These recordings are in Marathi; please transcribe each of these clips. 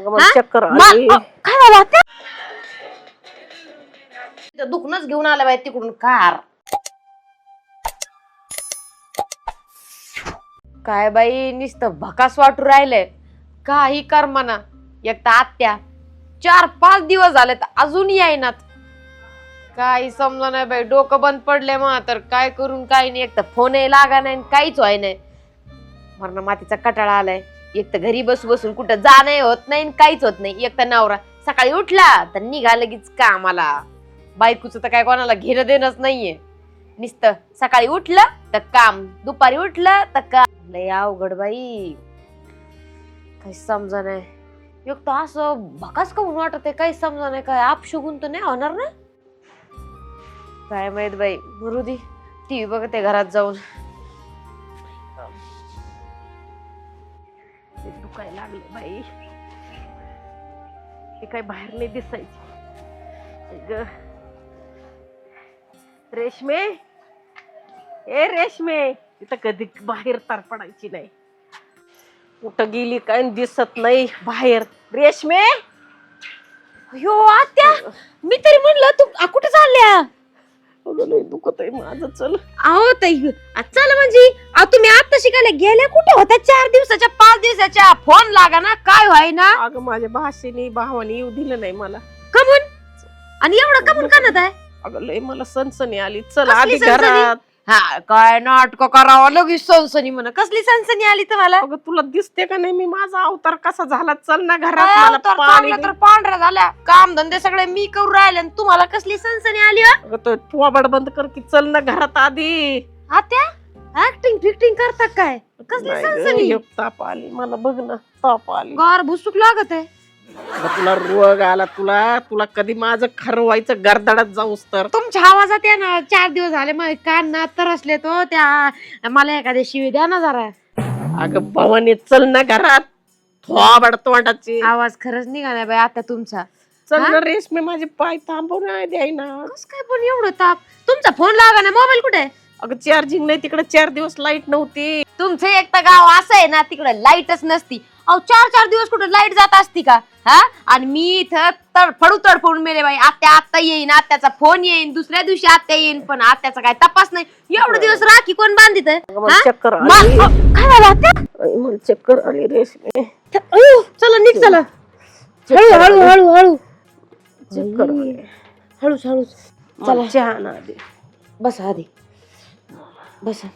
मला हा? चक्कर अ, काय झालं आत्या? इथं दुखणंच घेऊन आलं बाई तिकडून कार. काय बाई नुसतं भकास वाटू राहिलंय. काही कर म्हणा. एक तर आत्या. चार पाच दिवस झाले तर अजून येईनात. काही समजा नाही बाई डोकं बंद पडले मग तर काय करून काही नाही. एक तर फोनही लागा नाही आणि काहीच व्हाय नाही. मरण मातीचा कटाळा आलाय. एक तर घरी बसू बसून कुठं जाणं होत नाही आणि काहीच होत नाही. एक तर नवरा सकाळी उठला तर निघा लगेच कामाला. बायकोचं तर काय कोणाला घेणं देणंच नाहीये. नुसतं सकाळी उठलं तर काम दुपारी उठलं तर काम लय अवघड बाई. काही समजा नाही. एक तर असं भकास का वाटत आहे काही समजा नाही काय आपशुगून तर नाही होणार ना? काय माहीत बाई मरू टी व्ही बघते घरात जाऊन. दुखायला लागले बाई. ते काय बाहेर नाही दिसायचे. ग. रेशमे. ए रेशमे. तिथं कधी बाहेर तर पडायची नाही. कुठं गेली काय दिसत नाही बाहेर. रेशमे. यो आत्या मी तरी म्हणलं तू आ, कुठे चालल्या? अगं लय दुखत आहे माझं. चल. अहो ताई आ, चल म्हणजे. अहो, तुम्ही आता शिकायला गेल्या कुठे? होत्या चार दिवसाच्या पाच दिवसाच्या फोन लागा ना काय व्हाय ना? अगं माझ्या भाषेने भावाने येऊ दिलं नाही मला. कमून? आणि एवढं कमून करत आहे? अगं लय मला सनसनी आली. चल कसली आधी? घरात. हा काय नाटक करावं? लगेच सनसनी म्हणा. कसली सनसनी आली तुम्हाला अगं तुला दिसते का नाही? मी माझा अवतार कसा झाला? चल ना घरात काय मला अवतार? पाणी चांगलं तर पांढरा झाल्या काम धंदे सगळे मी करू राहिले आणि तुम्हाला कसली सनसनी आली हो? अगं तो थोबाड बंद कर की चल ना घरात आधी. आत्या ऍक्टिंग फिक्टिंग करता काय? कसली नाही गं, सनसनी? एक ताप आली. मला बघ ना ताप आली. गार भुसुक लागत आहे. तुला रोग आला तुला तुला कधी माझं खरं व्हायचं गर्दाडात जाऊस तर? तुमच्या आवाजात या ना चार दिवस झाले मग कान ना तरसले तो त्या मला एखाद्या शिवी द्या ना जरा. अगं भवानी चल ना घरात. थोबाड तोंडाची. आवाज खरंच निघाला बाई आता तुमचा. चल? ना रेशमी माझे पाय थांबवून नाही द्याय ना कस काय पण एवढं ताप? तुमचा फोन लागा ना मोबाईल कुठे? आहे? अगं चार्जिंग नाही तिकडे चार दिवस लाइट नव्हती. तुमचं एक तर गाव असं आहे ना तिकडे लाईटच नसती. अहो चार चार दिवस कुठे लाइट जात असती का? हा? आणि मी इथं तडफडू तडफडून मेले बाई. आत्या आत्ता येईन आत्याचा फोन येईन दुसऱ्या दिवशी आत्या येईन पण आत्याचा काय तपास नाही. एवढे दिवस राखी कोण बांधित? मला चक्कर आली. काय झालं आत्या? आई, मला चक्कर आली रेशमी. अयो, चला नीट चला. हळू हळू हळू हळू. चक्कर आली. हळूच हळूच. मला चहा ना आधी बसा आधी. बसा.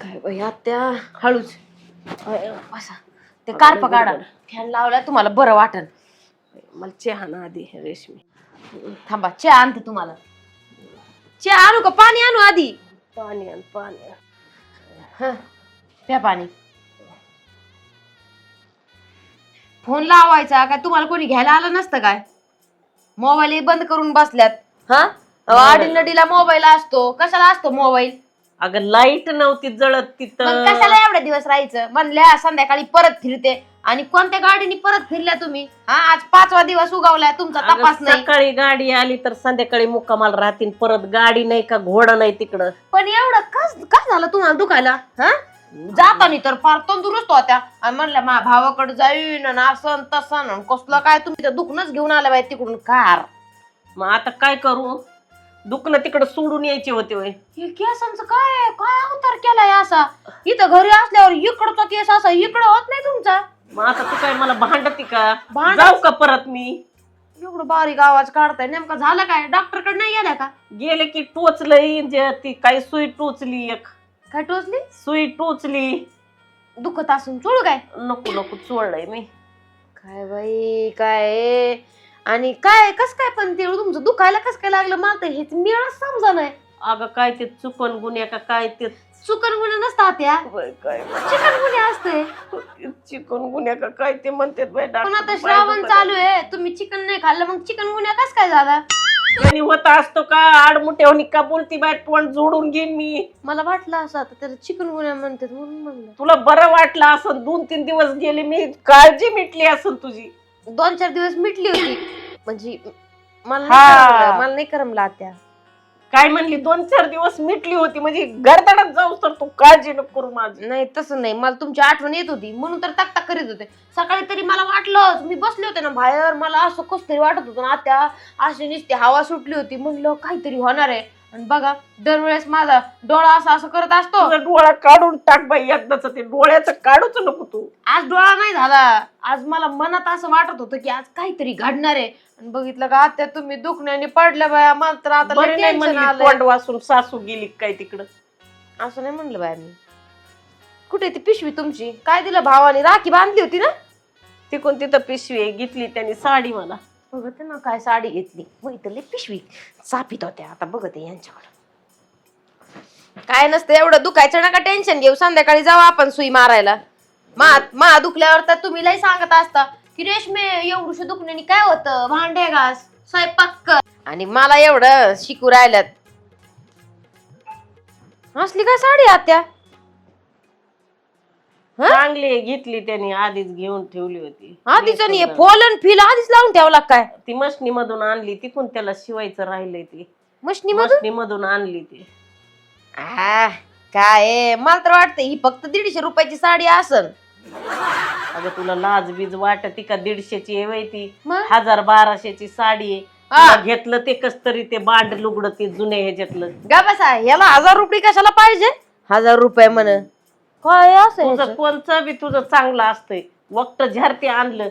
काय बाई आत्या. हळूच. अय, बसा. ते कार्प काढा फॅन लावला तुम्हाला बरं वाटन. मला चहा ना आधी रेशमी. थांबा चहा आणते तुम्हाला. चहा आणू का? पाणी आणू आधी. पाणी आण पाणी आण. हं, प्या पाणी. फोन लावायचा काय? तुम्हाला कोणी घ्यायला आलं नसतं काय? मोबाईल बंद करून बसल्यात. हा? आडी नडीला मोबाईल असतो. कशाला असतो मोबाईल? अगं लाइट नव्हती जळत मग तिथं कशाला एवढे दिवस राहायचं? म्हणल्या संध्याकाळी परत फिरते. आणि कोणत्या गाडीने परत फिरल्या तुम्ही? हा आज पाचवा दिवस उगावलाय तुमचा अगं, तपास नाही. सकाळी गाडी आली तर संध्याकाळी मुक्कामाला राहतील. परत गाडी नाही का घोडा नाही तिकडं. पण एवढं कस काय झालं तुम्हाला दुखायला? हा? जातानी तर फार तंदुरुस्त होत्या. आणि म्हणल्या मा भावाकडे जाईन आणि असं तसं आणि कसलं काय? तुम्ही तर दुखणंच घेऊन आलं बाई तिकडून कार. मग आता काय करू? दुखणं तिकडं सोडून यायचे होते होय. हे केसांचं काय काय अवतार केलाय असा? इथं घरी असल्यावर इकडचा केस असा इकडं होत नाही तुमचा? मग आता तू काय मला भांडती का? भांडत- जाऊ का परत मी? एवढं बारीक आवाज काढताय नेमका झालं काय? डॉक्टरकडे नाही गेल्या का? गेले की टोचलंय जे ती काय सुई टोचली एक. काय टोचली? सुई टोचली. दुखत असून चोळू काय? नको नको चोळलंय मी. काय बाई काय? आणि काय कस काय पण ते तुमचं दुखायला कस काय लागलं? मला तर हेच मिळच समजा नाही. अगं काय ते चुकन गुन्ह्या का काय ते? चुकन गुन्हे नसतात त्या. काय? चिकन गुन्हे असते. चिकन गुन्ह्या का काय ते म्हणतात बाई पण. आता श्रावण चालू आहे. तुम्ही चिकन नाही खाल्लं मग चिकन गुन्हा कस काय झाला? त्यांनी होता असतो का? आडमुठ्यावनी का बोलती बाय तोंड जोडून घेईन मी. मला वाटलं असं आता त्याला चिकन गुन्हा म्हणतात म्हणून म्हणलं. तुला बरं वाटलं असं दोन तीन दिवस गेले मी काळजी मिटली असन तुझी. दोन चार दिवस मिटली होती. म्हणजे मला हा. नाही करमलं, मला नाही करमला त्या काय म्हणली? दोन चार दिवस मिटली होती म्हणजे गर्दनात जाऊ तर तू काळजी नको करू माझी. नाही तसं नाही. मला तुमची आठवण येत होती. म्हणून तर तक तक करीत होते. सकाळी तरी मला वाटलं मी बसले होते ना बाहेर. मला असं कस तरी वाटत होतं ना त्या अशी नुसती हवा सुटली होती. म्हणलं काहीतरी होणार आहे. आणि बघा दरवेळेस माझा डोळा असा असं करत असतो. तुझा डोळा काढून टाक बाई एकदाच ते डोळ्याचं काढूच नको तू. आज डोळा नाही झाला. आज मला मनात असं वाटत होतं की आज काहीतरी घडणार आहे. आणि बघितलं का आता तुम्ही दुखण्याने पडल्या बाया. मला तर आता लय बरी नाही tension म्हणली आलंय. तोंड वासून सासू गेली काय तिकडं? असं नाही म्हणलं बाया मी. कुठे ती पिशवी तुमची? काय दिलं भावाने? राखी बांधली होती ना? तिकून तिथं पिशवी आहे, घेतली त्यांनी साडी मला. बघते ना काय साडी घेतली. व इथले पिशवी चापित होत्या. आता बघते यांच्याकडं. काय नसतं एवढं दुखायचं नका टेन्शन घेऊ. संध्याकाळी जाऊ आपण सुई मारायला. मा मा दुखल्यावर तर तुम्ही लय सांगत असता की रेशमे एवढं दुखण्याने काय होतं? भांडे घास स्वयंपाक कर. आणि मला एवढं शिकू राहिल्यात. असली काय साडी आत्या? चांगली घेतली त्यांनी आधीच घेऊन ठेवली होती. आधीच आणि फॉल आधीच लावून ठेवला काय? ती मशनी मधून आणली तिकून त्याला शिवायचं राहिलंय ती. मशनी मधून मशनी मधून आणली ती. आ, काय आहे? मला तर वाटतं ही फक्त दीडशे रुपयाची साडी असन. अगं तुला लाज बीज वाटती का दीडशेची आहे वय ती? मग? हजार बाराशेची साडी आहे. हा. तुला घेतलं ते कस तरी ते बांड लुगडं ते जुन्या ह्याच्यातलं. गा बसा याला हजार रुपये कशाला पाहिजे? हजार रुपये म्हण. काय तुझं? कोणचं बी तुझं चांगलं असतंय. वक्त झरते आणलं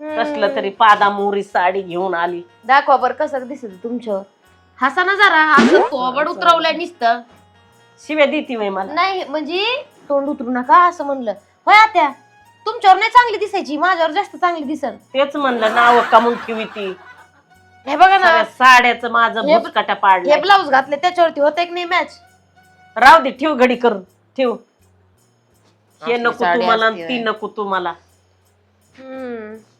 कसलं तरी पादा मोरी साडी घेऊन आली. दाखवा बर कसं दिसत तुमच्यावर हसा ना जरा असं तोबड उतरवलंय नुसतं. शिव्या देती वय मला. नाही म्हणजे तोंड उतरू नका असं म्हणलं. होय आत्या तुमच्यावर नाही चांगली दिसायची माझ्यावर जास्त चांगली दिसन. तेच म्हणलं नाव कमून ठेवी ती. हे बघा ना. सगळ्या साड्याचं माझं हे- भुसकाटा हे पाडलं ब्लाऊज घातले त्याच्यावरती होत एक नाही मॅच राहू दे ठेव घडी करून ठेव. हे नको साडी तुम्हाला असती ती व्हय. नको तुम्हाला.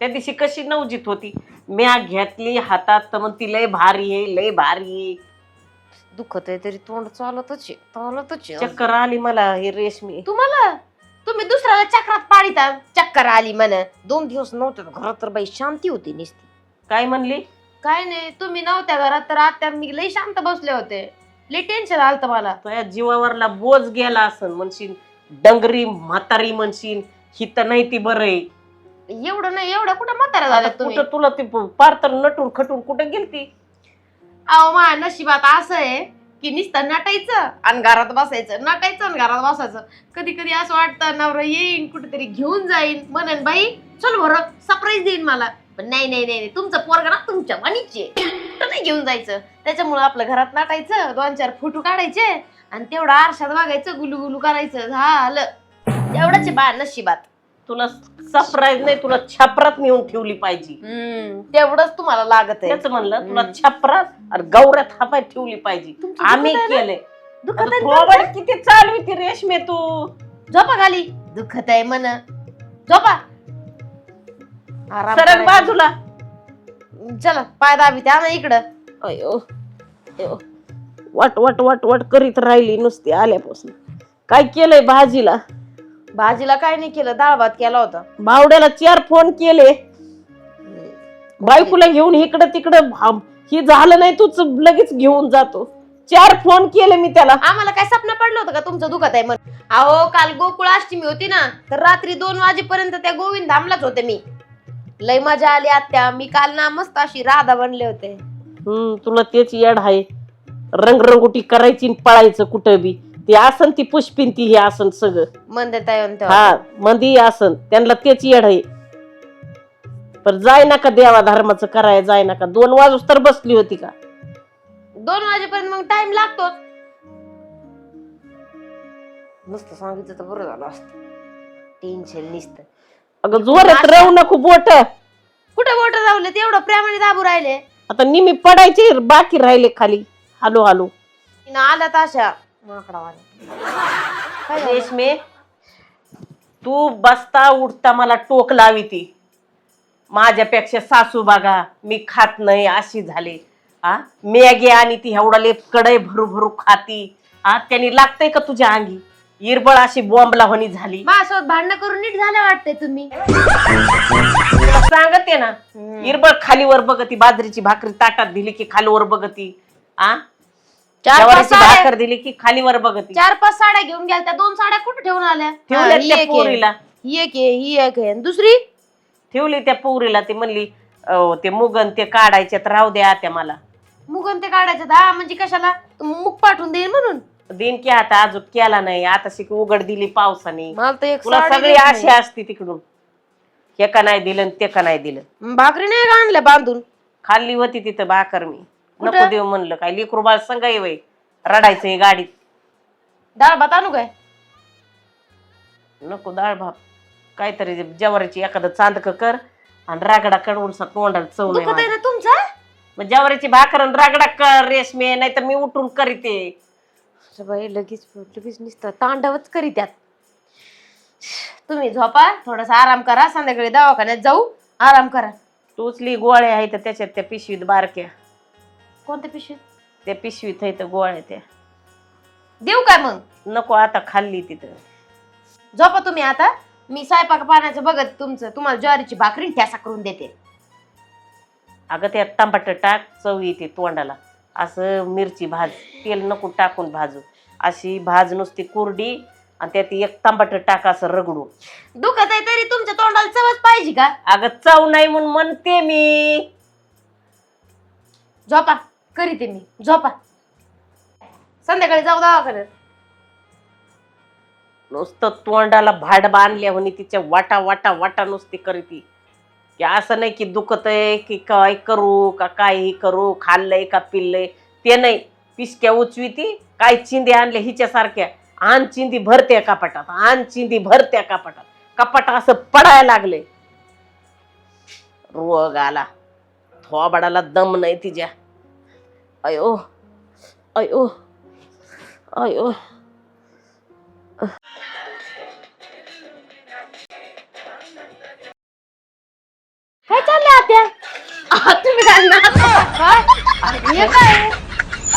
त्या दिवशी कशी नवजीत होती म्या घेतली हातात तर मग ती लय भारी आहे लय भारी आहे. दुखत आहे तरी तोंड चालतच आहे, चालतच आहे. चक्कर आली मला हे रेशमी. तुम्हाला? तुम्ही दुसऱ्याला चक्रात पाडिता? चक्कर आली म्हण. दोन दिवस नव्हते तर घरात तर बाई शांती होती नुसती. काय म्हणली? काय नाही तुम्ही नव्हत्या घरात तर आता मी लई शांत बसले होते. लई टेन्शन आलत मला. तुझ्या जीवावरला बोज गेला असन म्हणशील. डंगरी म्हातारी म्हणशील ही तर नाही ती बरं आहे. एवढं नाही एवढं कुठं म्हातारा झालं आता तुम्ही? कुठं तुला ती पार तर नटून खटून कुठं गेलती? अहो मा नशिबात असं आहे की नुसतं नटायचं आणि घरात बसायचं नटायचं आणि घरात बसायचं. कधी कधी असं वाटतं नवरा येईन कुठेतरी घेऊन जाईन. म्हणन बाई चल बरं सरप्राईज देईन मला. पण नाही नाही नाही नाही, तुमचं पोरगा ना तुमच्या मनीचे कुठं नाही घेऊन जायचं. त्याच्यामुळं आपलं घरात नाटायचं दोन चार फोटो काढायचे. आणि तेवढं आरशात बघायचं गुलू गुलू करायचं झालं. तेवढंच आहे बा नशिबात. तुला सरप्राईज नाही तुला छपरात नेऊन ठेवली पाहिजे. हम्म तेवढंच तुम्हाला लागत आहे. तेच म्हणलं तुला. छपरात आणि गौऱ्यात हापाय ठेवली पाहिजे. तुमचं आम्ही दुखत आहे ना? केलंय. दुखत आहे ना किती चालवी ती रेशमे तू? झोपा खाली. दुखत आहे मन झोपा. आराम सरक करायचा. बाजूला. चला पाय दाबी त्या ना इकडं. अयो अयो. वाट वाट वाट वाट करीत राहिली नुसती आल्यापासून. काय केलंय भाजीला? भाजीला काय नाही केलं डाळ भात केला होता. भावड्याला चार फोन केले. बायकोला घेऊन इकडं तिकडं भाम- हे झालं नाही तूच लगेच घेऊन जातो. चार फोन केले मी त्याला. आम्हाला काय स्वप्न पडलं होतं का तुमचं दुखत आहे म्हण? अहो काल गोकुळ अष्टमी होती ना तर रात्री दोन वाजेपर्यंत त्या गोविंद धामलाच होते मी. लय मजा आली आत्या. मी काल ना मस्त अशी राधा बनले होते. हम्म तुला तेच येड आहे. रंगरंगोटी करायची आणि पळायचं कुठं बी. ते आसन ती पुष्पिन ती हे आसन सगळं. तेव्हा. हा मंदी आसन. त्यांना तेच येड आहे. पण जाय नका देवा धर्माचं कराय जाय नका. दोन वाजूस तर बसली होती का? दोन वाजेपर्यंत मग टाइम लागतो नुसतं सांगितलं तर बरं झालं असतं. टेन्शन निसत. अगं जोरात राहू नको बोट. कुठे बोट जावले तेवढं प्रेमाने दाबू राहिले. आता निमी पडायचे बाकी राहिले खाली. Hello hello. तिनं आल्या ताशा? रेशमे तू बसता उठता मला टोक लावी ती. माझ्यापेक्षा सासू बघा मी खात नाही अशी झाली. आ मॅगी आणि ती एवढा लेपकडे भरू भरू खाती. आ त्यांनी लागतंय का तुझ्या अंगी? इरबळ अशी बॉम्बला होणी झाली. माझ्यासोबत भांडणं करून नीट झालं वाटतंय तुम्ही. सांगते ना इरबळ खालीवर बघती बाजरीची भाकरी ताटात दिली की खालीवर बघती. आ चार पाच जवारीची साड्या भाकर दिली की खालीवर बघत. चार पाच साड्या घेऊन गेल्या त्या दोन साड्या कुठे ठेवून आल्या? ठेवल्यात हा, ही त्या एक आहे. पोरीला. ही एक आहे ही एक आहे. आणि दुसरी? ठेवली त्या पोरीला ती म्हणली अं, ते मुगन ते काढायच्यात राहू द्या त्या मला. मुगन ते काढायचं हा म्हणजे कशाला? मुख पाठवून देईन म्हणून. दिन की आता अजून केला नाही. आता शिक उघड दिली पावसाने. मला तर एक तुला साडी सगळी देत आशा असते तिकडून. हे का नाही दिलं ते का नाही दिलं? नाही. भाकरी नाही का आणल्या बांधून? खाल्ली होती तिथं भाकर मी? नको देऊ म्हणलं काय. लेकरू बाळ संग वय. रडायचं हे गाडीत. डाळ भात आणू काय? नको डाळ भात. काहीतरी जवारीची एखादं चांदक कर आणि रागडा कडवून सा तोंडाला चव नाही दुखत आहे माझ्या. ना तुमचा? मग जवारीची भाकर आणि रागडा कर रेशमे नाहीतर मी उठून करीते. अरे बाई लगेच लगेच नुसतं. तांडवच करी त्यात. तुम्ही झोपा थोडासा आराम करा. संध्याकाळी दवाखान्यात जाऊ. आराम करा. टोचली गोळ्या आहेत त्याच्यात त्या पिशवीत बारक्या. कोणत्या पिशवीत? त्या पिशवीत आहेत गोळ्या त्या. देऊ काय मग? नको आता खाल्ली तिथं. झोपा तुम्ही आता. मी स्वयंपाक पाण्याचं बघत तुमचं तुम्हाला ज्वारीची भाकरी ठ्यासा करून देते. अगं त्यात टमाटर टाक चव येते तोंडाला. असं मिरची भाज तेल नको टाकून भाजू. अशी भाज नुसती कोरडी आणि त्यात एक टमाटर टाक असं रगडू. दुखत आहे तरी तुमच्या तोंडाला चवच पाहिजे का? अगं चव नाही म्हणून म्हणते मी. झोपा. करीते मी. झोपा. संध्याकाळी जाऊ दवाखान्यात. नुसतं तोंडाला भाड बांधल्या म्हणे तिच्या वाटा वाटा वाटा नुसती करीती. की असं नाही की दुखत आहे की काय करू का काही करू खाल्लंय का पिल्लंय ते नाही. पिसक्या उचवीती काय चिंदी आणल्या हिच्यासारख्या. आण चिंदी भरत्या कपाटात आण चिंदी भरत्या कपाटात. कपाट असं पडायला लागले रोग आला. थोबाडाला दम नाही तिच्या. अयो अयो अयो काय चाललंय आत्या? हे काय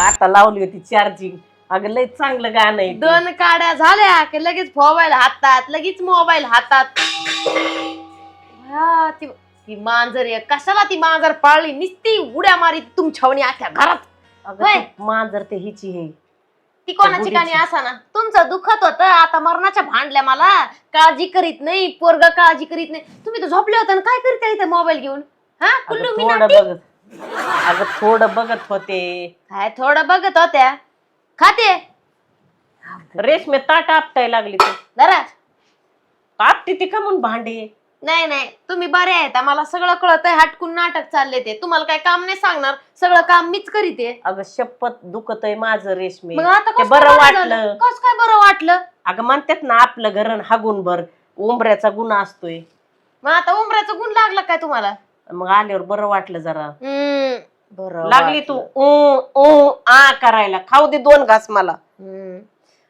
आता लावली होती चार्जिंग अगं लय चांगलं गाणं आहे ते. दोन काड्या झाल्या की लगेच मोबाईल हातात लगेच मोबाईल हातात. हा, ती ती मांजर आहे. कशाला ती मांजर पाळली? निस्ती उड्या मारी तुमच्या आख्या घरात. अगं होय. ती मांजर ते हिची आहे ती कोणाची. काणी असा ना तुमचं दुखत होतं आता मरणाच्या भांडल्या मला. काळजी करीत नाही पोरग काळजी करीत नाही. तुम्ही तर झोपले होते ना काय करीत इथे मोबाईल घेऊन? हा अगं कुल्लू मी थोडं बघत. अगं थोडं बघत होते. काय थोडं बघत होत्या? खाते? रेशमे ताट आपटाय लागली तू. जरा आपटी ती का म्हणून भांडे? नाही नाही. तुम्ही बरे आहेत. मला सगळं कळत आहे. हटकून नाटक चालले ते. तुम्हाला काय काम नाही सांगणार. सगळं काम मीच करीते. अगं शपथ दुखत आहे माझं रेशमे. मग आता ते कसं बरं काय वाटलं? कसं काय बरं वाटलं? अगं म्हणतात ना आपलं घरण हागून भर. उंबऱ्याचा गुन्हा असतोय. मग आता उमऱ्याचा गुण लागला काय तुम्हाला? मग आल्यावर बरं वाटलं जरा. हम्म, बरं लागली तू. वाटलं. ऊ ऊ आ करायला. खाऊ दे दोन घास मला. हम्म.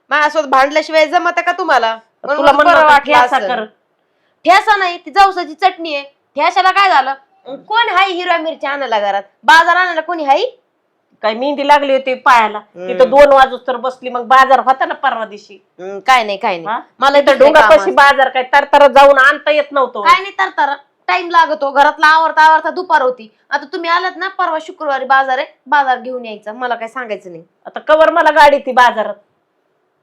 माझ्यासोबत भांडल्याशिवाय जमत का तुम्हाला? म्हणून तुला बरं म्हणलं वाटलं ठेचा असेल. कर ठेसा नाही ती जाऊसाची चटणी आहे. ठेसाला काय झालं? कोण हाय हिरव्या मिरची आणायला घरात? बाजार आणायला कोणी हाय? काय मेहंदी लागली होती पायाला. तिथं दोन वाजूस तर बसली मग बाजार होता ना परवा दिवशी. काय नाही काय हा? नाही मला कशी असतात. बाजार काय तर तर जाऊन आणता येत नव्हतं. काय नाही तर तर टाइम लागतो. घरातला आवरता आवरता दुपार होती. आता तुम्ही आलात ना परवा शुक्रवारी बाजार आहे बाजार घेऊन यायचा. मला काय सांगायचं नाही. आता कवर मला गाडी ती बाजारात.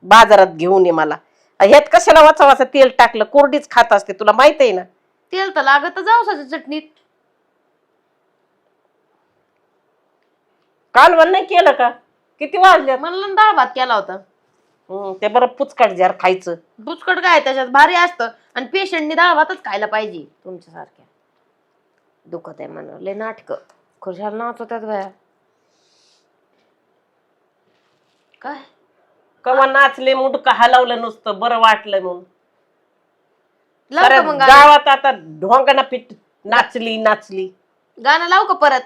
बाजारात घेऊन ये मला. ह्यात कशाला वाचा वाचा तेल टाकलं? कोरडीच खात असते तुला माहीत आहे ना? तेल तर लागत जाऊसाच्या चटणीत. कालवण नाही केलं का? किती वाजले म्हणलं ना डाळ भात केला होता. ते बरं पुचकाट जार खायचं. बुचकट काय त्याच्यात भारी असतं. आणि पेशंटनी डाळ भातच खायला पाहिजे तुमच्यासारख्या. दुखत आहे म्हणा लय नाटक. खुशाल नाच होत्यात बाया. काय? कवा नाचले मुडकं हलवलं नुसतं बरं वाटलं म्हणून. लावू साऱ्या का मग गाणं? गावात आता ढोंगाना पीठ नाचली नाचली. गाणं लावू का परत?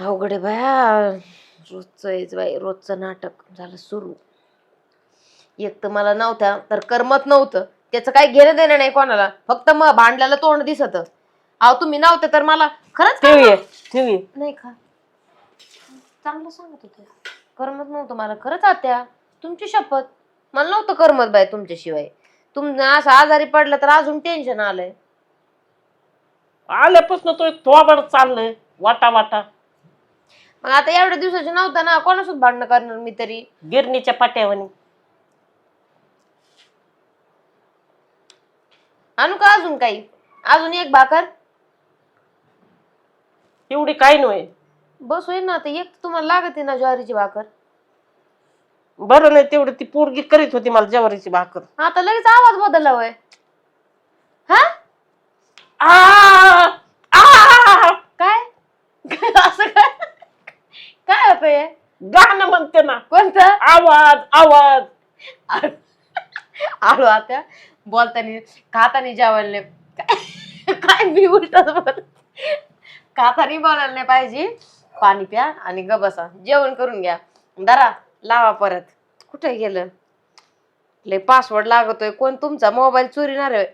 अवघड आहे बाया. रोजचं आहेच बाई रोजचं नाटक झालं सुरू. एक तर मला नव्हत्या तर करमत नव्हतं. त्याचं काही घेणं देणं नाही कोणाला. फक्त मग भांडल्याला तोंड दिसत. अहो तुम्ही नव्हते तर मला खरंच ठेवी ठेवी नाही का चांगलं सांगत होते. करमत नव्हतं मला. खरंच आत्या तुमची शपथ. मला नव्हतं करमत बाय तुमच्याशिवाय. तुम असं आजारी पडलं तर अजून टेन्शन आलंय. आल्यापासून तो थोबड चाललंय वाटा वाटा. मग आता एवढ्या दिवसाचे नव्हतं ना कोणासोबत भांडणं करणार मी तरी? गिरणीच्या पाट्यावनी. आणू का अजून काही? अजून एक भाकर? एवढी काय नव्हे. बस ना आता एक तुम्हाला लागते ना ज्वारीची भाकर. बरं नाही तेवढं ती पोरगी करीत होती मला जवारीची भाकर. आता लगेच आवाज बदलला वय. हा? आ! आ! काय? असं काय? काय होत हे? गाणं म्हणते ना. कोणतं? आवाज आवाज. आलो आता. बोलतानी खातानी जेवायला काय काय मी उलट बोल खातानी बोलायला नाही पाहिजे. पाणी प्या आणि ग बसा. जेवण करून घ्या. दरा लावा परत. कुठे गेलं? लय पासवर्ड लागतोय. कोण तुमचा मोबाईल चोरीणार आहे?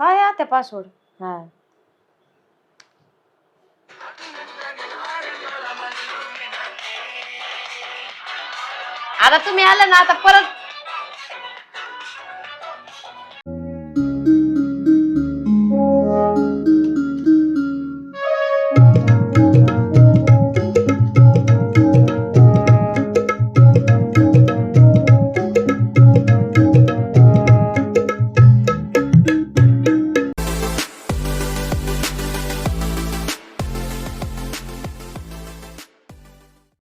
काय आता पासवर्ड हा. आता तुम्ही आला ना आता परत